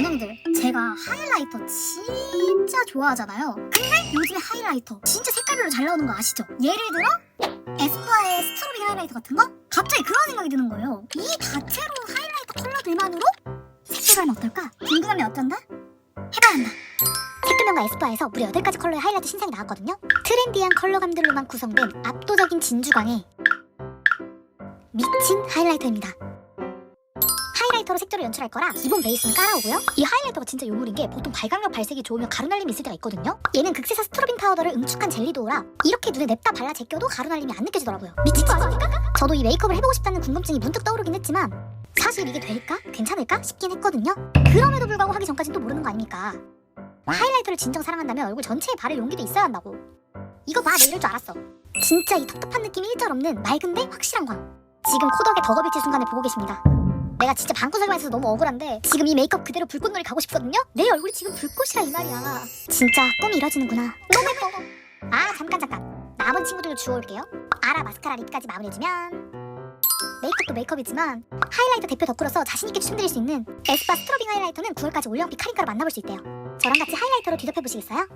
반영이들 제가 하이라이터 진짜 좋아하잖아요 근데 요즘에 하이라이터 진짜 색깔별로 잘 나오는 거 아시죠? 예를 들어 에스쁘아의 스트로베리 하이라이터 같은 거? 갑자기 그런 생각이 드는 거예요 이 다채로운 하이라이터 컬러들만으로 색깔은 어떨까? 궁금하면 어쩐다? 해봐야 한다 색조명과 에스쁘아에서 무려 8가지 컬러의 하이라이트 신상이 나왔거든요 트렌디한 컬러감들로만 구성된 압도적인 진주광의 미친 하이라이터입니다 하이라이터로 색조를 연출할 거라 기본 베이스는 깔아오고요. 이 하이라이터가 진짜 요물인 게 보통 발광력 발색이 좋으면 가루날림이 있을 때가 있거든요. 얘는 극세사 스트로빈 파우더를 응축한 젤리도우라 이렇게 눈에 냅다 발라 제껴도 가루날림이 안 느껴지더라고요. 미친 거 아닙니까? 저도 이 메이크업을 해보고 싶다는 궁금증이 문득 떠오르긴 했지만 사실 이게 될까? 괜찮을까? 싶긴 했거든요. 그럼에도 불구하고 하기 전까진 또 모르는 거 아닙니까? 하이라이터를 진정 사랑한다면 얼굴 전체에 바를 용기도 있어야 한다고. 이거 봐, 내 이럴 줄 알았어. 진짜 이 텁텁한 느낌이 일절 없는 맑은데 확실한 광. 지금 코덕의 덕업일치 순간을 보고 계십니다. 내가 진짜 방구석에만 있어서 너무 억울한데 지금 이 메이크업 그대로 불꽃놀이 가고 싶거든요? 내 얼굴이 지금 불꽃이라 이 말이야. 진짜 꿈이 이뤄지는구나. 너무 예뻐. 아 잠깐 잠깐. 남은 친구들도 주워올게요. 아라 마스카라 립까지 마무리해주면. 메이크업도 메이크업이지만 하이라이터 대표 덕후로서 자신있게 추천드릴 수 있는 에스쁘아 스트로빙 하이라이터는 9월까지 올영픽 할인가로 만나볼 수 있대요. 저랑 같이 하이라이터로 뒤덮여보시겠어요?